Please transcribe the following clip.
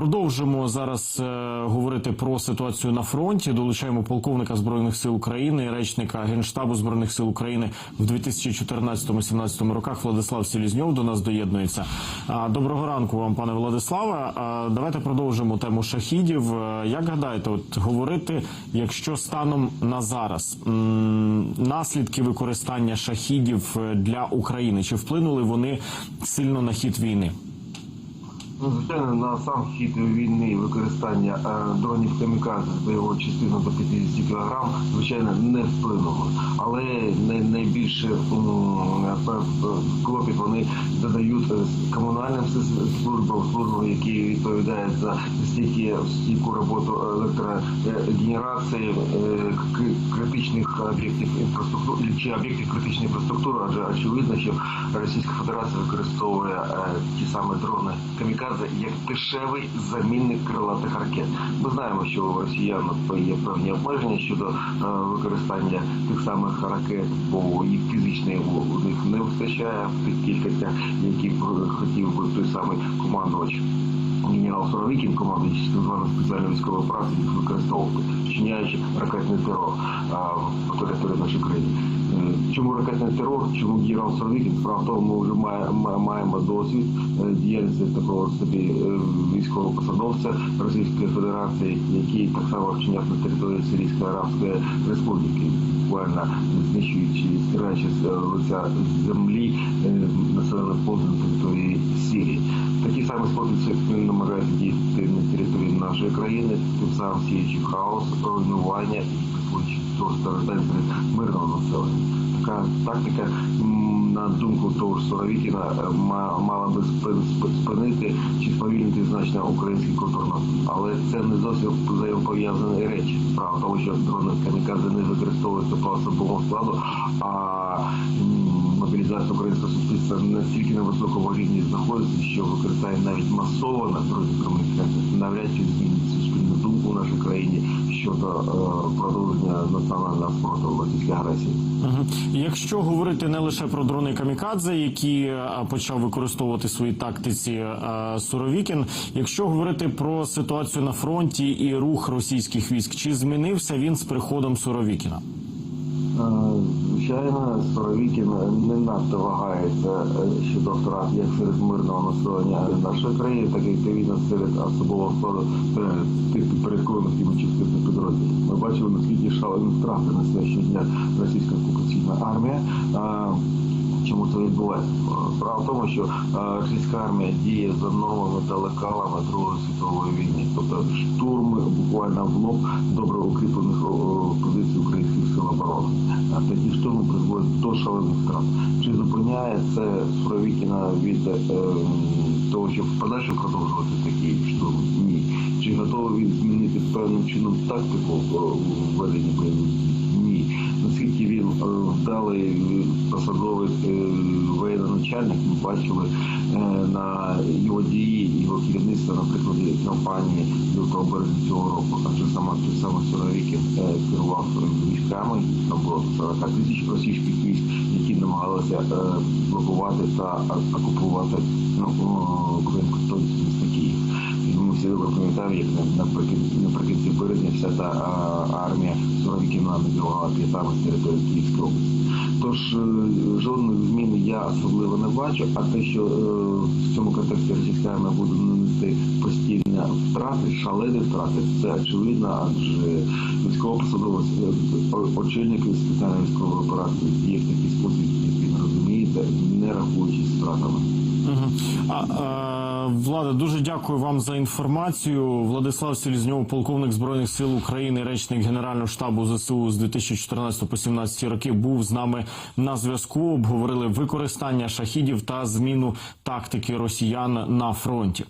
Продовжимо зараз е, говорити про ситуацію на фронті. Долучаємо полковника збройних сил України, речника генштабу збройних сил України в 2014-2017 роках. Владислав Селізньов до нас доєднується. Доброго ранку вам, пане Владиславе. Давайте продовжимо тему шахідів. Е, Як гадаєте, от говорити, якщо станом на зараз наслідки використання шахідів е, для України чи вплинули вони сильно на хід війни? Ну, звичайно, на сам хід війни використання е, дронів камікадзе з бойовою частиною до 50 кг, звичайно, не вплинуло. Але найбільше п- клопіт вони задають е, комунальним службам, службам, які відповідають за стійкі, стійку роботу електрогенерації е, критичних об'єктів інфраструктури чи об'єктів критичної інфраструктури, адже очевидно, що Російська Федерація використовує е, ті самі дрони камікадзе як дешевий замінник крилатих ракет. Ми знаємо, що у росіян є певні обмеження щодо е, використання тих самих ракет, бо їх фізичної у них не вистачає в тих кількостях, які б хотів би той самий командувач. Генерал Суровікін, командуючий так званої спеціальної військової операції, їх використовувати, вчиняючи ракетний терор по території нашої країни. Е, Чому ракетний терор? Чому генерал Суровікін? Справа в ми вже маємо досвід е, діяльності такого собі е, військового посадовця Російської Федерації, який так само вчиняв на території Сирійської Арабської Республіки, буквально знищуючи, стираючи з лиця землі населених пунктів. Самі спосіб він намагається діяти на території нашої країни, тим самим сіючи хаос, руйнування і призводячи до страждань серед мирного населення. Така тактика, на думку того ж Суровікіна, е, ма- мала би спи- спи- спинити чи сповільнити значно український контрнаступ. Але це не зовсім взаємопов'язані речі. Справа тому, що дрони камікадзе не використовуються по особовому складу, а мобілізація українського суспільства настільки на високому рівні знаходиться, що використання навіть масово на дронів комунікації навряд чи змінить суспільну думку в нашій країні щодо е, продовження національного спротиву російській агресії. Якщо говорити не лише про дрони камікадзе, які е, почав використовувати в своїй тактиці е, Суровікін, якщо говорити про ситуацію на фронті і рух російських військ, чи змінився він з приходом Суровікіна? Звичайно, Старовікін не надто вагається е, щодо втрат як серед мирного населення нашої країни, так і відповідно серед особового складу е, тих підпорядкованих йому частин підрозділів. Ми бачили, наскільки шалені втрати несе щодня російська окупаційна армія. Е, Чому це відбувається? Справа в тому, що російська армія діє за нормами та лекалами Другої світової війни, тобто штурми буквально в лоб добре укріплених позицій українських сил тоді А такі штурми призводять до шалених втрат. Чи зупиняє це Суровікіна від е, того, щоб в подальшому продовжувати такі штурми? Ні. Чи готовий він змінити певним чином тактику в у веденні бойових Наскільки він е, вдалий е, посадовий е, воєнноначальник, ми бачили на його дії, його керівництво, наприклад, кампанії лютого березня цього року, адже саме той самий Суровікін е, керував військами, там було 40 тисяч російських військ, які намагалися блокувати та окупувати о, українську столицю міста Київ. Ми всі пам'ятаємо, як наприкінці, наприкінці березня вся та а, армія Суровікіна наділала п'ятами з території Київської області. Тож е, жодних змін я особливо не бачу, а те, що е, в цьому контексті російська армія буде нанести постійні втрати, шалені втрати, це очевидно, адже військовопосадовець, е, о- очільник спеціальної військової операції діє в такий спосіб, як він розумієте, не рахуючись втратами. А, е, Влада, дуже дякую вам за інформацію. Владислав Селізньов, полковник збройних сил України, речник Генерального штабу ЗСУ з 2014 по 17 роки, був з нами на зв'язку. Обговорили використання шахідів та зміну тактики росіян на фронті.